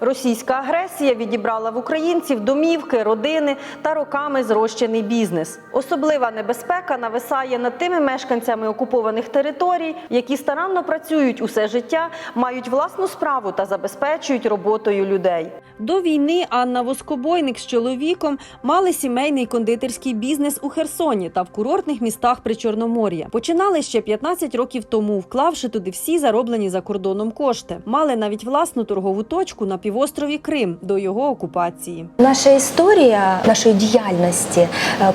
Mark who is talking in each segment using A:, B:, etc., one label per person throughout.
A: Російська агресія відібрала в українців домівки, родини та роками зрощений бізнес. Особлива небезпека нависає над тими мешканцями окупованих територій, які старанно працюють усе життя, мають власну справу та забезпечують роботою людей. До війни Анна Воскобойник з чоловіком мали сімейний кондитерський бізнес у Херсоні та в курортних містах Причорномор'я. Починали ще 15 років тому, вклавши туди всі зароблені за кордоном кошти. Мали навіть власну торгову точку на півострові Крим до його окупації.
B: Наша історія нашої діяльності е,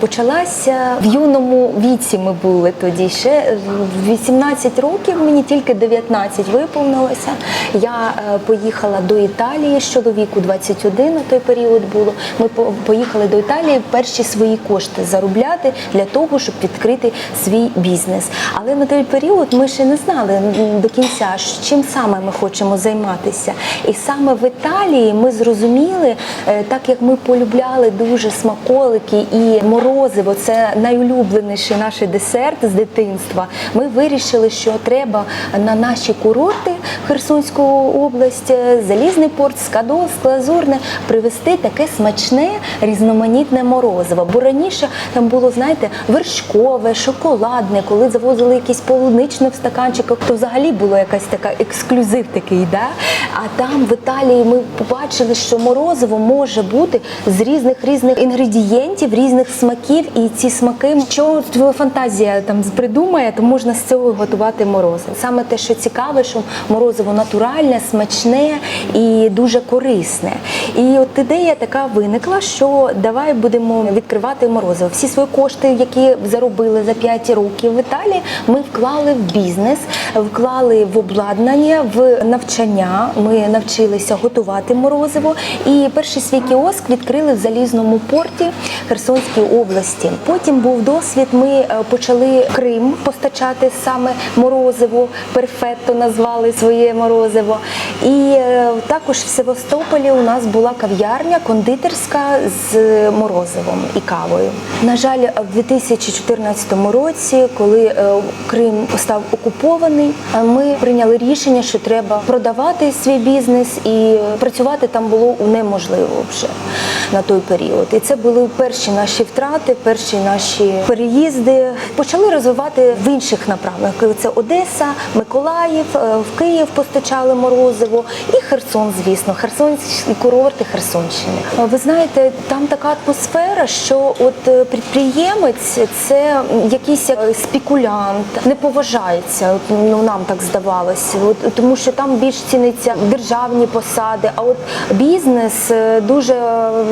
B: почалася в юному віці. Ми були тоді ще в 18 років, мені тільки 19 виповнилося. Я е, поїхала до Італії з чоловіку 21 на той період було. Ми поїхали до Італії перші свої кошти заробляти для того, щоб відкрити свій бізнес. Але на той період ми ще не знали до кінця, чим саме ми хочемо займатися. І саме в Італії ми зрозуміли, е, так як ми полюбляли дуже смаколики і морозиво, це найулюбленіший наш десерт з дитинства. Ми вирішили, що треба на наші курорти в Херсонську область, е, Залізний порт, Скадовськ, Лазурне, привезти таке смачне різноманітне морозиво. Бо раніше там було, знаєте, вершкове, шоколадне, коли завозили якісь полуничне в стаканчиках, то взагалі було якась така ексклюзив такий. Да? А там в Італії ми побачили, що морозиво може бути з різних різних інгредієнтів, різних смаків, і ці смаки, що твоя фантазія там придумає, то можна з цього готувати морозиво. Саме те, що цікаве, що морозиво натуральне, смачне і дуже корисне. І от ідея така виникла, що давай будемо відкривати морозиво. Всі свої кошти, які заробили за 5 років в Італії, ми вклали в бізнес, вклали в обладнання, в навчання. Ми навчилися готувати морозиво. І перший свій кіоск відкрили в залізному порті Херсонської області. Потім був досвід. Ми е, почали Крим постачати саме морозиво. Перфетто назвали своє морозиво. І е, також в Севастополі у нас була кав'ярня кондитерська з морозивом і кавою. На жаль, в 2014 році, коли е, Крим став окупований, ми прийняли рішення, що треба продавати свій бізнес і працювати там було неможливо вже на той період. І це були перші наші втрати, перші наші переїзди. Почали розвивати в інших напрямках. Це Одеса, Миколаїв, е, в Київ постачали морозиво і Херсон, звісно, Херсонські курорти Херсонщини. Ви знаєте, там така атмосфера, що от е, підприємець це якийсь спекулянт, не поважається. Ну нам так здавалося. Тому що там більш ціниться державні посади. А от бізнес е, дуже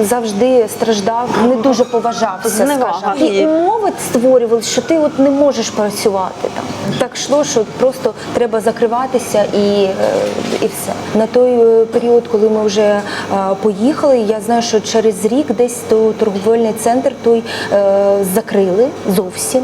B: завжди страждав, не дуже поважався.
A: Зневага.
B: І умови створювали, що ти от не можеш працювати там. Так йшло, що просто треба закриватися і, е, і все. На той е, період, коли ми вже поїхали, я знаю, що через рік десь то торговельний центр той закрили зовсім.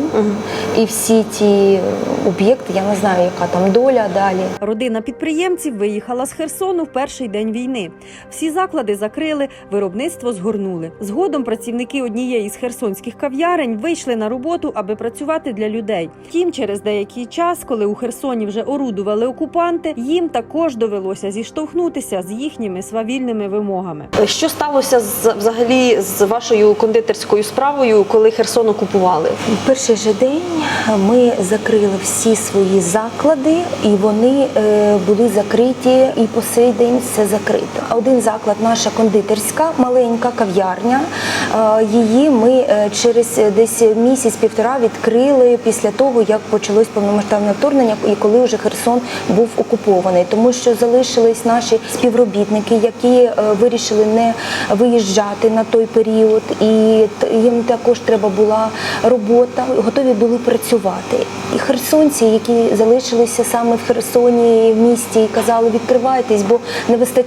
B: І всі ті об'єкти, я не знаю, яка там доля далі.
A: Родина підприємців виїхала з Херсону в перший день війни. Всі заклади закрили, виробництво згорнули. Згодом працівники однієї з херсонських кав'ярень вийшли на роботу, аби працювати для людей. Втім, через деякий час, коли у Херсоні вже орудували окупанти, їм також довелося зіштовхнутися з їхніми свавільними вимогами. Що сталося з взагалі з вашою кондитерською справою, коли Херсон окупували?
B: Перший же день ми закрили всі свої заклади, і вони е, були закриті, і по сей день все закрито. Один заклад, наша кондитерська, маленька кав'ярня. е, Її ми е, через десь місяць-півтора відкрили після того, як почалось повномасштабне вторгнення, і коли вже Херсон був окупований, тому що залишились наші співробітники, які е, вирішили не виїжджати на той період, і їм також треба була робота, готові були працювати. І херсонці, які залишилися саме в Херсоні в місті, і казали, відкривайтесь, бо не вистачає.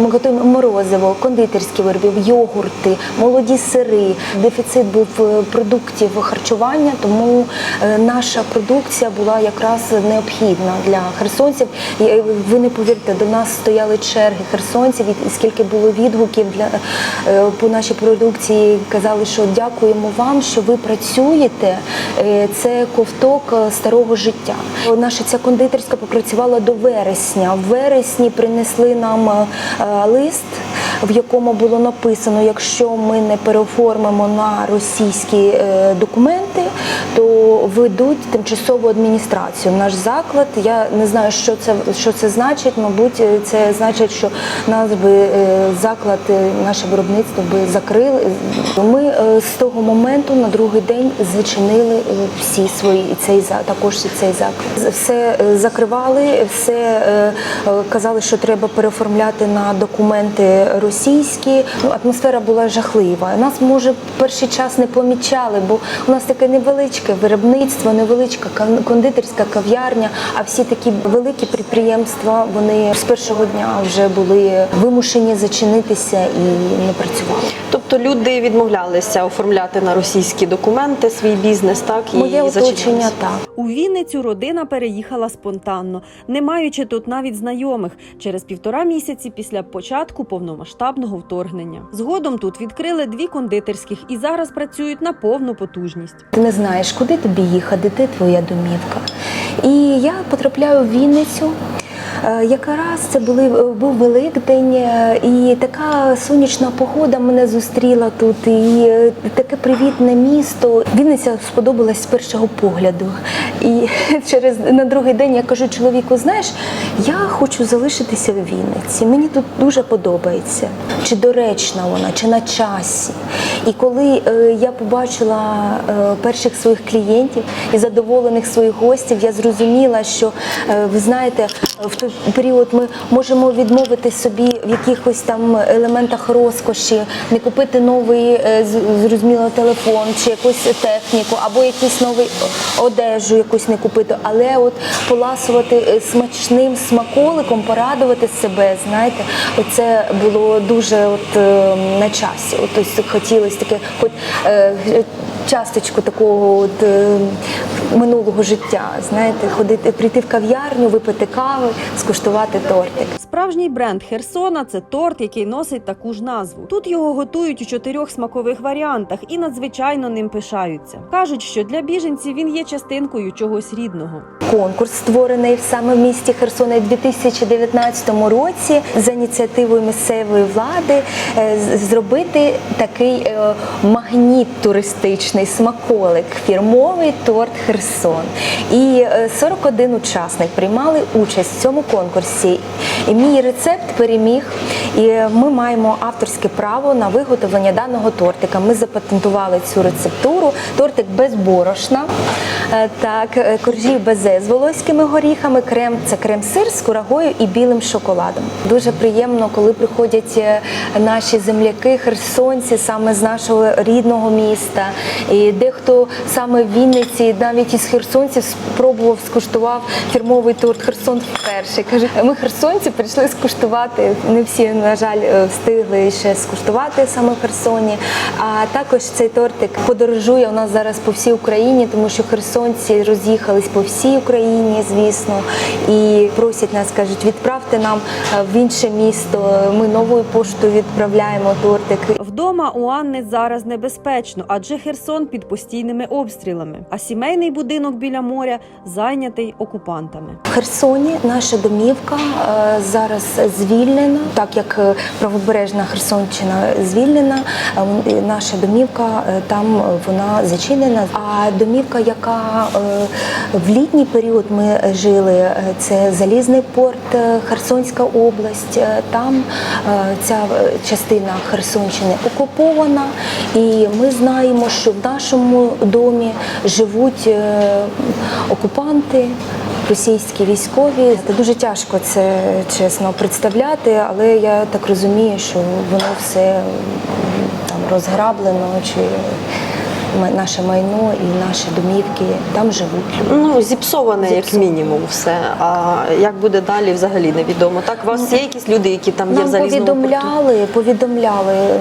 B: Ми готуємо морозиво, кондитерські виробів, йогурти, молоді сири. Дефіцит був е, продуктів харчування, тому е, наша продукція була якраз необхідна для херсонців. Е, Ви не повірите, до нас стояли черги херсонців, і скільки було відгуків для по нашій продукції. Казали, що дякуємо вам, що ви працюєте. Це ковток старого життя. Наша ця кондитерська попрацювала до вересня. В вересні принесли нам лист, в якому було написано: якщо ми не переоформимо на російські е, документи, то ведуть тимчасову адміністрацію. Наш заклад. Я не знаю, що це що це значить. Мабуть, е, це значить, що нас би е, заклад, наше виробництво би закрили. Ми з того моменту на другий день зачинили всі свої цей за також цей заклад. Все закривали, все казали, що треба переоформляти на документи російські. Ну атмосфера була жахлива. Нас може перший час не помічали, бо у нас таке невеличке виробництво, невеличка кондитерська кав'ярня. А всі такі великі підприємства вони з першого дня вже були вимушені зачинитися і не працювали.
A: Тобто люди відмовлялися оформляти на російські документи свій бізнес, так і
B: Моє оточення так.
A: У Вінницю родина переїхала спонтанно, не маючи тут навіть знайомих через півтора місяці після початку повномасштабного вторгнення. Згодом тут відкрили дві кондитерських і зараз працюють на повну потужність.
B: Ти не знаєш, куди тобі їхати, де твоя домівка. І я потрапляю в Вінницю. Е, Якраз це були, був Великдень, е, і така сонячна погода мене зустріла тут, і е, таке привітне місто. Вінниця сподобалась з першого погляду. І через на другий день я кажу чоловіку: знаєш, я хочу залишитися в Вінниці. Мені тут дуже подобається. Чи доречна вона, чи на часі. І коли е, я побачила е, перших своїх клієнтів і задоволених своїх гостів, я зрозуміла, що е, ви знаєте, в той період ми можемо відмовити собі в якихось там елементах розкоші, не купити новий е, зрозуміло телефон чи якусь техніку, або якийсь новий одежу якусь не купити, але от поласувати е, смачним смаколиком, порадувати себе. Знаєте, оце було дуже от е, на часі. От ось хотілося таке, хоч часточку такого от минулого життя. Знаєте, ходити, прийти в кав'ярню, випити кави, скуштувати тортик.
A: Справжній бренд Херсона це торт, який носить таку ж назву. Тут його готують у чотирьох смакових варіантах і надзвичайно ним пишаються. кажуть, що для біженців він є частинкою чогось рідного.
B: Конкурс створений саме в місті Херсона у 2019 році за ініціативою місцевої влади е, зробити такий е, магніт туристичний смаколик, фірмовий торт Херсон. І е, 41 учасник приймали участь в цьому конкурсі. І мій рецепт переміг. І ми маємо авторське право на виготовлення даного тортика. Ми запатентували цю рецептуру. Тортик без борошна, е, так, е, коржі безе з волоськими горіхами, крем це крем-сир з курагою і білим шоколадом. Дуже приємно, коли приходять е, наші земляки, херсонці, саме з нашого рідного міста. І дехто саме в Вінниці, навіть із херсонців, спробував скуштував фірмовий торт Херсон вперше. Каже, ми херсонці прийшли скуштувати. Не всі, на жаль, е, встигли ще скуштувати саме в Херсоні. А також цей тортик подорожує у нас зараз по всій Україні, тому що херсонці роз'їхались по всій Україні, звісно, і просять нас, кажуть, відправте нам е, в інше місто. Ми новою поштою відправляємо тортик.
A: Вдома у Анни зараз небезпечно, адже Херсон під постійними обстрілами, а сімейний будинок біля моря зайнятий окупантами.
B: В Херсоні наша домівка е, зараз звільнена, так як е, правобережна Херсонщина звільнена. е, Наша домівка там вона зачинена. А домівка, яка в літній період ми жили, це залізний порт, Херсонська область. Там ця частина Херсонщини окупована, і ми знаємо, що в нашому домі живуть е, окупанти російські військові. Це дуже тяжко це чесно представляти, але я так розумію, що воно все там розграблено чи наше майно і наші домівки там живуть люди.
A: Ну зіпсоване як мінімум, все. А як буде далі, взагалі невідомо. Так, у вас є якісь люди, які там є в
B: Нам
A: залізному порту?
B: повідомляли, повідомляли е,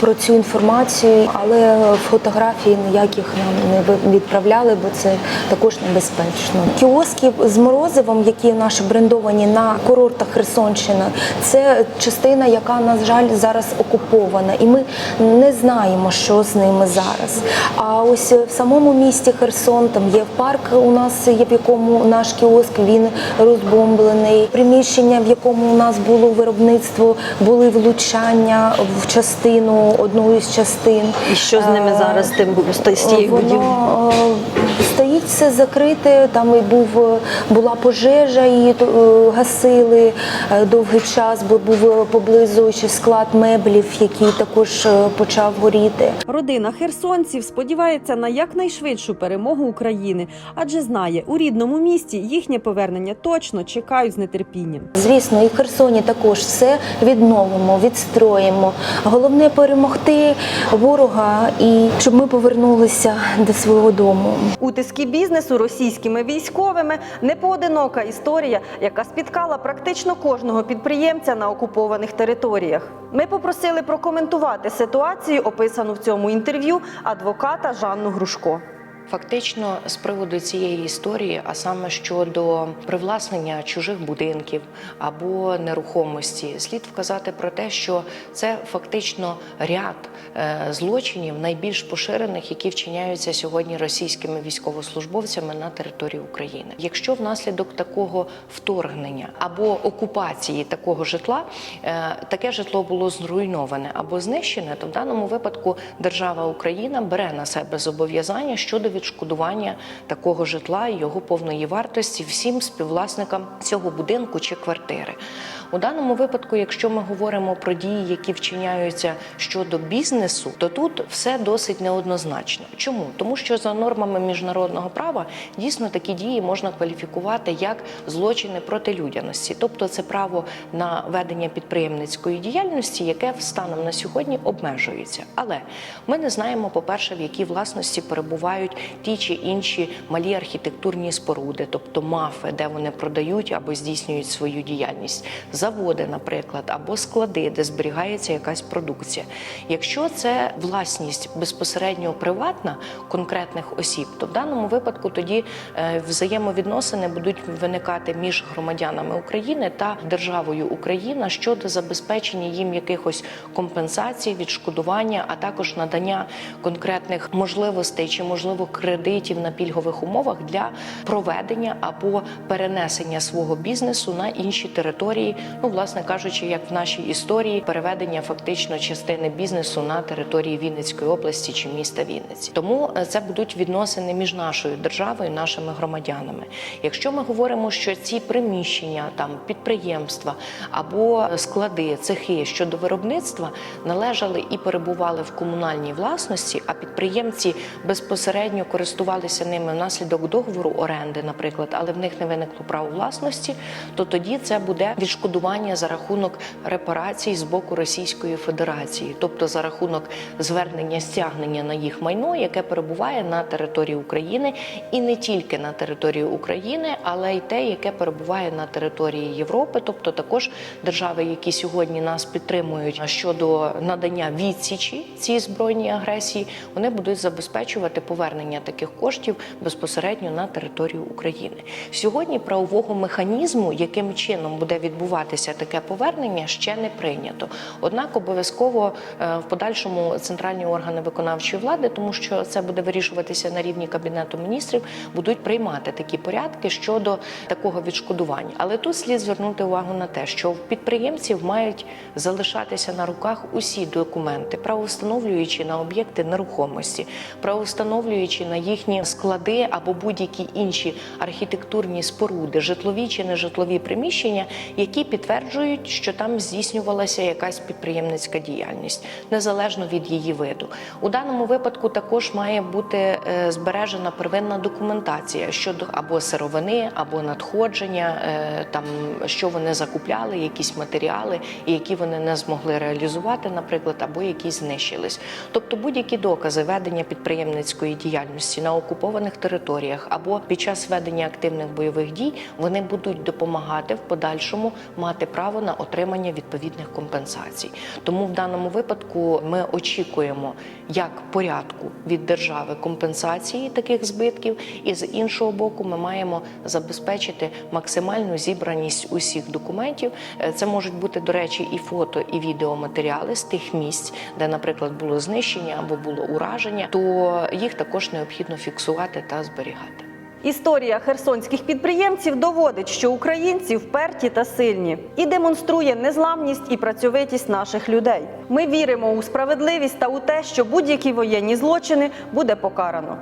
B: про цю інформацію, але фотографій ніяких нам не відправляли, бо це також небезпечно. Кіоски з морозивом, які наші брендовані на курортах Херсонщини, це частина, яка на жаль зараз окупована, і ми не знаємо, що з ними зараз. А ось в самому місті Херсон там є парк у нас, є в якому наш кіоск він розбомблений. Приміщення, в якому у нас було виробництво, були влучання в частину одну із частин.
A: І що з ними
B: Е,
A: зараз з тим з тією будівлею?
B: Стоїть все закрите. Там і був е, була пожежа, її е, гасили е, довгий час, бо був поблизу ще склад меблів, який також почав горіти.
A: Родина херсонців сподівається на якнайшвидшу перемогу України, адже знає, у рідному місті їхнє повернення точно чекають з нетерпінням.
B: Звісно, і в Херсоні також все відновимо, відстроїмо. Головне перемогти ворога і щоб ми повернулися до свого дому.
A: Бізнесу російськими військовими непоодинока історія, яка спіткала практично кожного підприємця на окупованих територіях. Ми попросили прокоментувати ситуацію, описану в цьому інтерв'ю, адвоката Жанну Грушко.
C: Фактично, з приводу цієї історії, а саме щодо привласнення чужих будинків або нерухомості, слід вказати про те, що це фактично ряд е, злочинів найбільш поширених, які вчиняються сьогодні російськими військовослужбовцями на території України. Якщо внаслідок такого вторгнення або окупації такого житла е, таке житло було зруйноване або знищене, то в даному випадку держава Україна бере на себе зобов'язання щодо відшкодування такого житла і його повної вартості всім співвласникам цього будинку чи квартири. У даному випадку, якщо ми говоримо про дії, які вчиняються щодо бізнесу, то тут все досить неоднозначно. Чому? Тому що за нормами міжнародного права дійсно такі дії можна кваліфікувати як злочини проти людяності, тобто це право на ведення підприємницької діяльності, яке станом на сьогодні обмежується. Але ми не знаємо, по-перше, в якій власності перебувають ті чи інші малі архітектурні споруди, тобто мафи, де вони продають або здійснюють свою діяльність, заводи, наприклад, або склади, де зберігається якась продукція. Якщо це власність безпосередньо приватна конкретних осіб, то в даному випадку тоді е, взаємовідносини будуть виникати між громадянами України та державою Україна щодо забезпечення їм якихось компенсацій, відшкодування, а також надання конкретних можливостей чи можливо кредитів на пільгових умовах для проведення або перенесення свого бізнесу на інші території. Ну, власне кажучи, як в нашій історії переведення фактично частини бізнесу на території Вінницької області чи міста Вінниці. Тому е, це будуть відносини між нашою державою, нашими громадянами. Якщо ми говоримо, що ці приміщення, там підприємства або склади, цехи щодо виробництва належали і перебували в комунальній власності, а підприємці безпосередньо користувалися ними внаслідок договору оренди, наприклад, але в них не виникло право власності, то тоді це буде відшкодування за рахунок репарацій з боку Російської Федерації, тобто за рахунок звернення стягнення на їх майно, яке перебуває на території України, і не тільки на території України, але й те, яке перебуває на території Європи, тобто також держави, які сьогодні нас підтримують щодо надання відсічі цій збройній агресії, вони будуть забезпечувати повернення таких коштів безпосередньо на територію України. Сьогодні правового механізму, яким чином буде відбуватися таке повернення, ще не прийнято. Однак обов'язково е, в подальшому центральні органи виконавчої влади, тому що це буде вирішуватися на рівні кабінету міністрів, будуть приймати такі порядки щодо такого відшкодування. Але тут слід звернути увагу на те, що в підприємців мають залишатися на руках усі документи, правовстановлюючи на об'єкти нерухомості, правовстановлюючи на їхні склади або будь-які інші архітектурні споруди, житлові чи нежитлові приміщення, які підтверджують, що там здійснювалася якась підприємницька діяльність, незалежно від її виду. У даному випадку також має бути е, збережена первинна документація щодо або сировини, або надходження, е, там що вони закупляли, якісь матеріали, які вони не змогли реалізувати, наприклад, або які знищились. Тобто будь-які докази ведення підприємницької діяльності на окупованих територіях або під час ведення активних бойових дій вони будуть допомагати в подальшому мати право на отримання відповідних компенсацій. Тому в даному випадку ми очікуємо як порядку від держави компенсації таких збитків, і з іншого боку, ми маємо забезпечити максимальну зібраність усіх документів. Е, Це можуть бути, до речі, і фото, і відеоматеріали з тих місць, де, наприклад, було знищення або було ураження, то їх також необхідно фіксувати та зберігати.
A: Історія херсонських підприємців доводить, що українці вперті та сильні і демонструє незламність і працьовитість наших людей. Ми віримо у справедливість та у те, що будь-які воєнні злочини буде покарано.